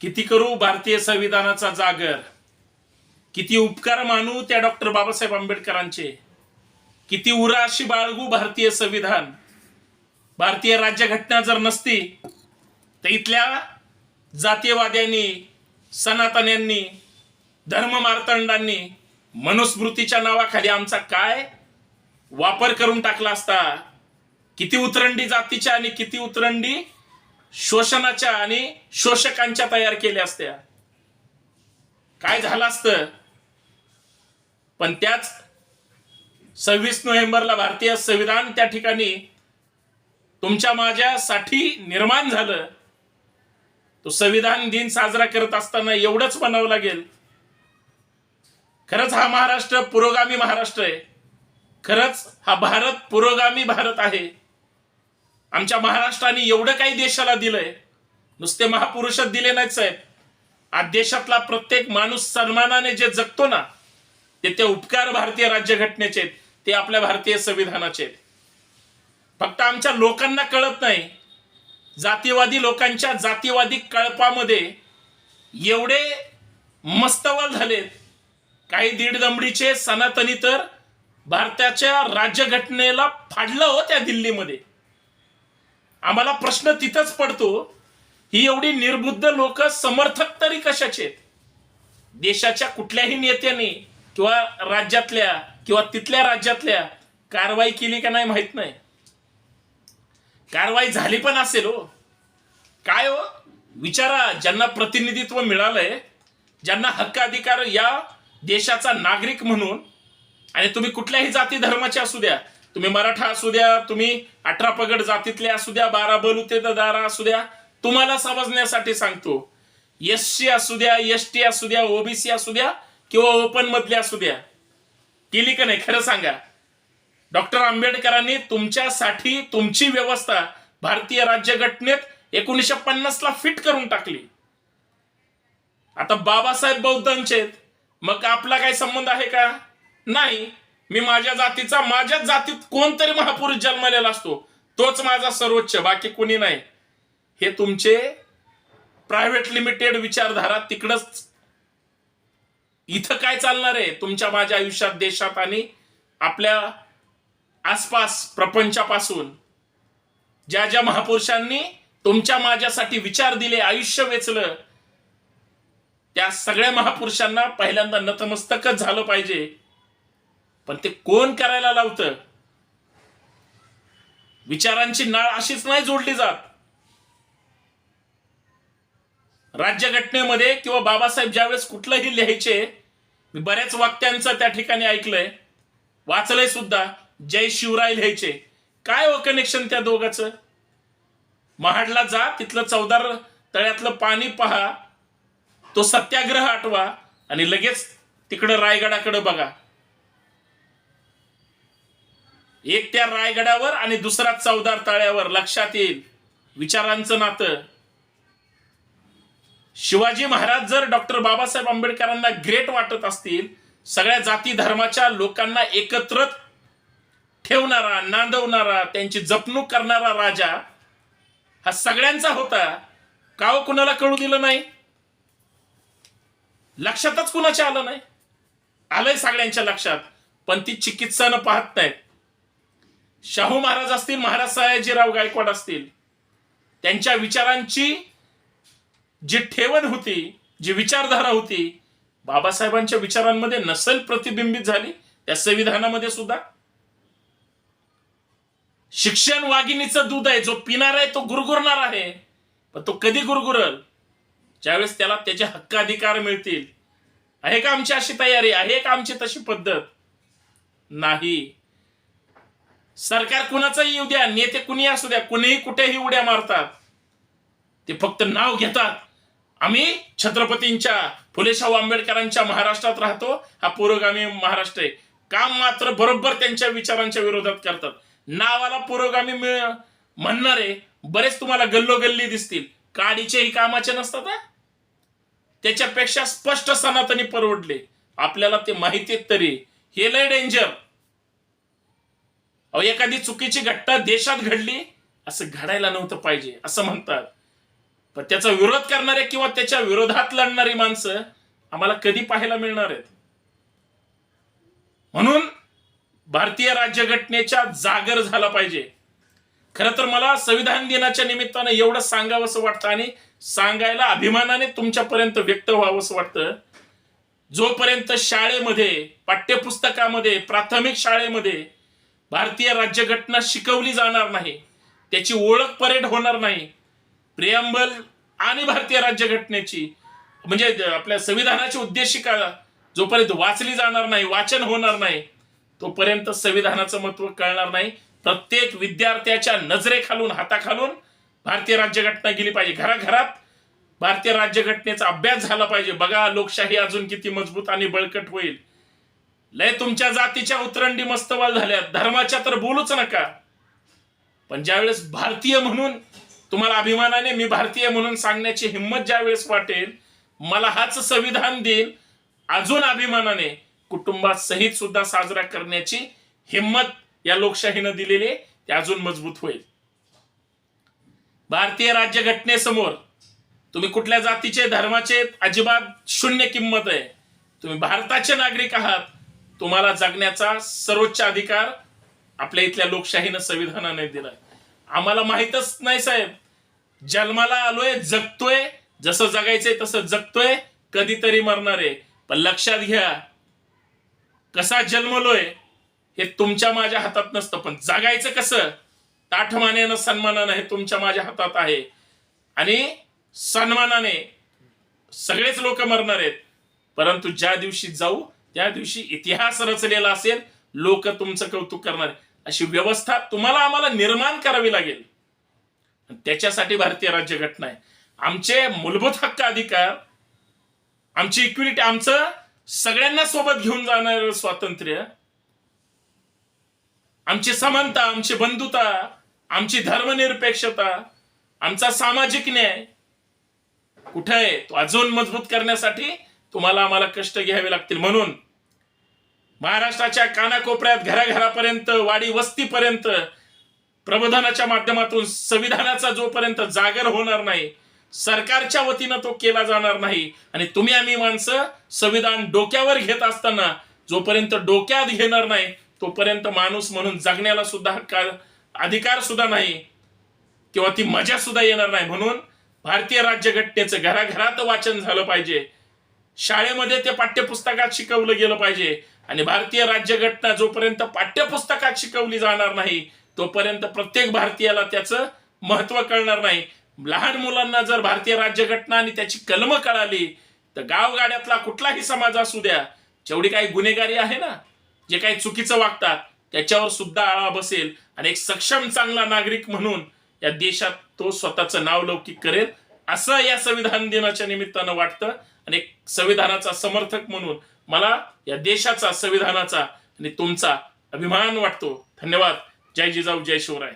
किती करू भारतीय संविधानाचा जागर? किती उपकार मानू त्या डॉक्टर बाबासाहेब आंबेडकरांचे? किती उराशी बाळगू भारतीय संविधान? भारतीय राज्यघटना जर नसती तर इथल्या जातीयवाद्यांनी सनातन्यांनी धर्ममार्तंडांनी मनुस्मृतीच्या नावाखाली आमचा काय वापर करून टाकला असता? किती उतरंडी जातीच्या आणि किती उतरंडी शोषणाच्या आणि शोषकांच्या तयार केल्या असत्या. काय झालं असतं? पण त्याच सव्वीस नोव्हेंबरला भारतीय संविधान त्या ठिकाणी तुमच्या माझ्यासाठी निर्माण झालं. तो संविधान दिन साजरा करत असताना एवढंच म्हणावं लागेल. खरंच हा महाराष्ट्र पुरोगामी महाराष्ट्र आहे. खरंच हा भारत पुरोगामी भारत आहे. आमच्या महाराष्ट्राने एवढं काही देशाला दिलंय. नुसते महापुरुषच दिले नाहीत साहेब. आज देशातला प्रत्येक माणूस सन्मानाने जे जगतो ना ते ते उपकार भारतीय राज्यघटनेचे आहेत ते आपल्या भारतीय संविधानाचे आहेत. फक्त आमच्या लोकांना कळत नाही. जातीवादी लोकांच्या जातीवादी कळपामध्ये एवढे मस्तवाल झालेत. काही दीड दमडीचे सनातनी तर भारताच्या राज्यघटनेला फाडलं हो त्या दिल्लीमध्ये. आम्हाला प्रश्न तिथंच पडतो. ही एवढी निर्बुद्ध लोक समर्थक तरी कशाचे देशाच्या कुठल्याही नेत्याने किंवा राज्यातल्या किंवा तिथल्या राज्यातल्या कारवाई केली का नाही माहीत नाही. कारवाई झाली पण असेल हो. काय हो? विचारा ज्यांना प्रतिनिधित्व मिळालंय ज्यांना हक्क अधिकार या देशाचा नागरिक म्हणून आणि तुम्ही कुठल्याही जाती धर्माचे असू द्या तुम्ही मराठा असू द्या तुम्ही अठरा पगड जातीतले असू द्या बारा बलुतेदारा असू द्या तुम्हाला समजण्यासाठी सांगतो. एस सी असू द्या एस टी असू द्या ओबीसी असू द्या किंवा ओपन मधले असू द्या. केली का नाही? खरं सांगा. डॉक्टर आंबेडकरांनी तुमच्यासाठी तुमची व्यवस्था भारतीय राज्यघटनेत एकोणीसशे पन्नास ला फिट करून टाकली. आता बाबासाहेब बौद्धांचे मग आपला काही संबंध आहे का? नाही. मी माझ्या जातीचा माझ्याच जातीत कोणतरी महापुरुष जन्मलेला असतो. तोच माझा सर्वोच्च बाकी कोणी नाही. हे तुमचे प्रायव्हेट लिमिटेड विचारधारा तिकडच इथं काय चालणार आहे? तुमच्या माझ्या आयुष्यात देशात आणि आपल्या आसपास प्रपंचापासून. ज्या ज्या महापुरुषांनी तुमच्या माझ्यासाठी विचार दिले आयुष्य वेचलं त्या सगळ्या महापुरुषांना पहिल्यांदा नतमस्तकच झालं पाहिजे. पण ते कोण करायला लावतं? विचारांची नाळ अशीच नाही जोडली जात. राज्यघटनेमध्ये किंवा बाबासाहेब ज्यावेळेस कुठलंही लिहायचे मी बऱ्याच वाक्यांचं त्या ठिकाणी ऐकलंय. वाचलंय सुद्धा जय शिवराय लिहायचे. काय हो कनेक्शन त्या दोघाचं? महाडला जा तिथलं चौदार तळ्यातलं पाणी पहा. तो सत्याग्रह आठवा आणि लगेच तिकडं रायगडाकडे बघा. एक त्या रायगडावर आणि दुसरा चौदार तळ्यावर लक्षात येईल. विचारांचं नातं. शिवाजी महाराज जर डॉक्टर बाबासाहेब आंबेडकरांना ग्रेट वाटत असतील सगळ्या जाती धर्माच्या लोकांना एकत्र ठेवणारा नांदवणारा त्यांची जपणूक करणारा राजा हा सगळ्यांचा होता. का हो कुणाला कळू दिलं नाही? लक्षातच कुणाच्या आलं नाही? आलंय सगळ्यांच्या लक्षात पण ती चिकित्सानं पाहत नाहीत. शाहू महाराज असतील महाराज सयाजीराव गायकवाड असतील त्यांच्या विचारांची जी ठेवण होती जी विचारधारा होती बाबासाहेबांच्या विचारांमध्ये नसल प्रतिबिंबित झाली त्या संविधानामध्ये सुद्धा. शिक्षण वाघिणीचं दूध आहे जो पिणार आहे तो गुरगुरणार आहे पण तो कधी गुरगुरल? ज्यावेळेस त्याला त्याचे हक्क अधिकार मिळतील. आहे का आमची अशी तयारी? आहे का आमची तशी पद्धत? नाही. सरकार कुणाचंही येऊ द्या नेते कुणी असू द्या कुणीही कुठेही उड्या मारतात. ते फक्त नाव घेतात. आम्ही छत्रपतींच्या फुले शाहू आंबेडकरांच्या महाराष्ट्रात राहतो. हा पुरोगामी महाराष्ट्र आहे. काम मात्र बरोबर त्यांच्या विचारांच्या विरोधात करतात. नावाला पुरोगामी मिळ- म्हणणारे बरेच तुम्हाला गल्लोगल्ली दिसतील. काडीचेही कामाचे नसतात त्याच्यापेक्षा स्पष्ट सनातनी परवडले. आपल्याला ते माहिती तरी. हे लय डेंजर अहो एखादी चुकीची घटना देशात घडली असं घडायला नव्हतं पाहिजे असं म्हणतात. पण त्याचा विरोध करणारे किंवा त्याच्या विरोधात लढणारी माणसं आम्हाला कधी पाहायला मिळणार आहेत? म्हणून भारतीय राज्यघटनेच्या जागर झाला पाहिजे. खरं तर मला संविधान दिनाच्या निमित्तानं एवढं सांगावंसं वाटतं आणि सांगायला अभिमानाने तुमच्यापर्यंत व्यक्त व्हावंसं वाटतं. जोपर्यंत शाळेमध्ये पाठ्यपुस्तकामध्ये प्राथमिक शाळेमध्ये भारतीय राज्यघटना शिकवली जाणार नाही. त्याची ओळख परेड होणार नाही. प्रियंबल आणि भारतीय राज्यघटनेची म्हणजे आपल्या संविधानाची उद्देशिका जोपर्यंत वाचली जाणार नाही वाचन होणार नाही तोपर्यंत संविधानाचं महत्त्व कळणार नाही. प्रत्येक विद्यार्थ्याच्या नजरेखालून हाताखालून भारतीय राज्यघटना गेली पाहिजे. घराघरात भारतीय राज्यघटनेचा अभ्यास झाला पाहिजे. बघा लोकशाही अजून किती मजबूत आणि बळकट होईल. लय तुमच्या जातीच्या उतरंडी मस्तवाल झाल्या धर्माच्या तर बोलूच नका. पण ज्यावेळेस भारतीय म्हणून तुम्हाला अभिमानाने मी भारतीय म्हणून सांगण्याची हिंमत ज्यावेळेस वाटेल मला हाच संविधान देईल अजून अभिमानाने कुटुंबात सहित सुद्धा साजरा करण्याची हिंमत या लोकशाहीनं दिलेली ते अजून मजबूत होईल. भारतीय राज्यघटनेसमोर तुम्ही कुठल्या जातीचे धर्माचे अजिबात शून्य किंमत आहे. तुम्ही भारताचे नागरिक आहात. तुम्हाला जगण्याचा सर्वोच्च अधिकार आपल्या इथल्या लोकशाहीनं संविधानाने दिलाय. आम्हाला माहीतच नाही साहेब. जन्माला आलोय जगतोय. जसं जगायचंय तसं जगतोय. कधीतरी मरणार आहे. पण लक्षात घ्या कसा जन्मलोय हे तुमच्या माझ्या हातात नसतं. पण जगायचं कसं? ताठमानेनं सन्मानानं हे तुमच्या माझ्या हातात आहे. आणि सन्मानाने सगळेच लोक मरणार आहेत. परंतु ज्या दिवशी जाऊ त्या दिवशी इतिहास रचलेला असेल लोक तुमचं कौतुक करणार. अशी व्यवस्था तुम्हाला आम्हाला निर्माण करावी लागेल. त्याच्यासाठी भारतीय राज्यघटना आहे. आमचे मूलभूत हक्क अधिकार आमची इक्विलिटी आमचं सगळ्यांना सोबत घेऊन जाणार स्वातंत्र्य आमची समानता आमची बंधुता आमची धर्मनिरपेक्षता आमचा सामाजिक न्याय कुठे आहे? तो अजून मजबूत करण्यासाठी तुम्हाला आम्हाला कष्ट घ्यावे लागतील. म्हणून महाराष्ट्राच्या कानाकोपऱ्यात घराघरापर्यंत वाडी वस्तीपर्यंत प्रबोधनाच्या माध्यमातून संविधानाचा जोपर्यंत जागर होणार नाही सरकारच्या वतीनं तो केला जाणार नाही. आणि तुम्ही आम्ही माणसं संविधान डोक्यावर घेत असताना जोपर्यंत डोक्यात घेणार नाही तोपर्यंत माणूस म्हणून जगण्याला सुद्धा हक्क अधिकार सुद्धा नाही किंवा ती मजा सुद्धा येणार नाही. म्हणून भारतीय राज्यघटनेचं घराघरात वाचन झालं पाहिजे. शाळेमध्ये ते पाठ्यपुस्तकात शिकवलं गेलं पाहिजे. आणि भारतीय राज्यघटना जोपर्यंत पाठ्यपुस्तकात शिकवली जाणार नाही तोपर्यंत प्रत्येक भारतीयाला त्याचं महत्त्व कळणार नाही. लहान मुलांना जर भारतीय राज्यघटना आणि त्याची कलम कळाली तर गावगाड्यातला कुठलाही समाज असू द्या जेवढी काही गुन्हेगारी आहे ना जे काही चुकीचं वागतात त्याच्यावर सुद्धा आळा बसेल. आणि एक सक्षम चांगला नागरिक म्हणून या देशात तो स्वतःचं नाव लौकिक करेल असं या संविधान दिनाच्या निमित्तानं वाटतं. आणि एक संविधानाचा समर्थक म्हणून मला या देशाचा संविधानाचा आणि तुमचा अभिमान वाटतो. धन्यवाद. जय जिजाऊ जय शिवराय.